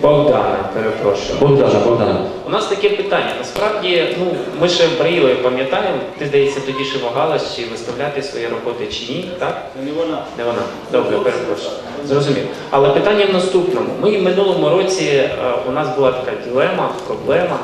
Богдана, перепрошую. Богдана, Богдана. У нас таке питання. Насправді, ну ми ще Браїлою пам'ятаємо, ти здається, тоді ще вагалась, чи виставляти свої роботи чи ні, так? Не вона. Не вона. Добре, перепрошую. Зрозумів. Але питання в наступному. Ми в минулому році е, у нас була така ділема, проблема.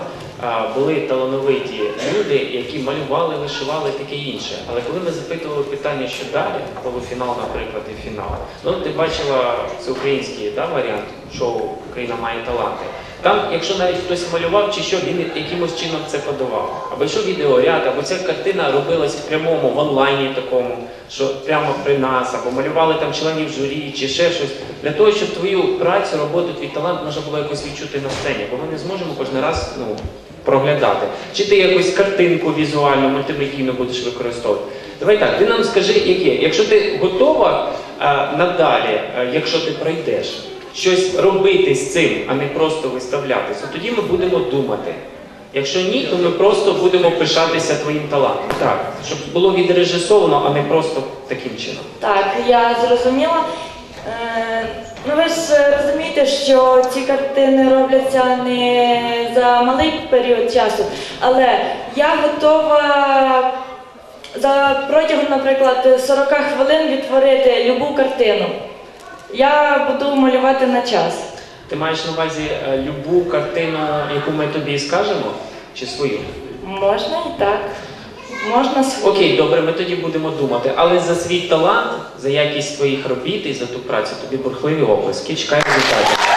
Е, Були талановиті люди, які малювали, вишивали таке інше. Але коли ми запитували питання, що далі, полуфінал, наприклад, і фінал, ну ти бачила це український да, варіант шоу Україна має таланти. Там, якщо навіть хтось малював чи що, він якимось чином це подавав. Або що відеоряд, або ця картина робилась в прямому, в онлайні такому, що прямо при нас, або малювали там членів журі, чи ще щось, для того, щоб твою працю, роботу, твій талант можна було якось відчути на сцені, бо ми не зможемо кожен раз ну, проглядати. Чи ти якусь картинку візуальну, мультимедійну будеш використовувати? Давай так, ти нам скажи, яке. Якщо ти готова е, надалі, е, якщо ти пройдеш, щось робити з цим, а не просто виставлятися, тоді ми будемо думати. Якщо ні, то ми просто будемо пишатися твоїм талантом. Так, щоб було відрежисовано, а не просто таким чином. Так, я зрозуміла. Е, ну ви ж розумієте, що ці картини робляться не за малий період часу, але я готова за протягом, наприклад, 40 хвилин відтворити любу картину. Я буду малювати на час. Ти маєш на увазі е, любу картину, яку ми тобі скажемо, чи свою? Можна і так. Можна свою. Окей, добре, ми тоді будемо думати. Але за свій талант, за якість твоїх робіт і за ту працю тобі бурхливі оплески. Чекаємо результатів.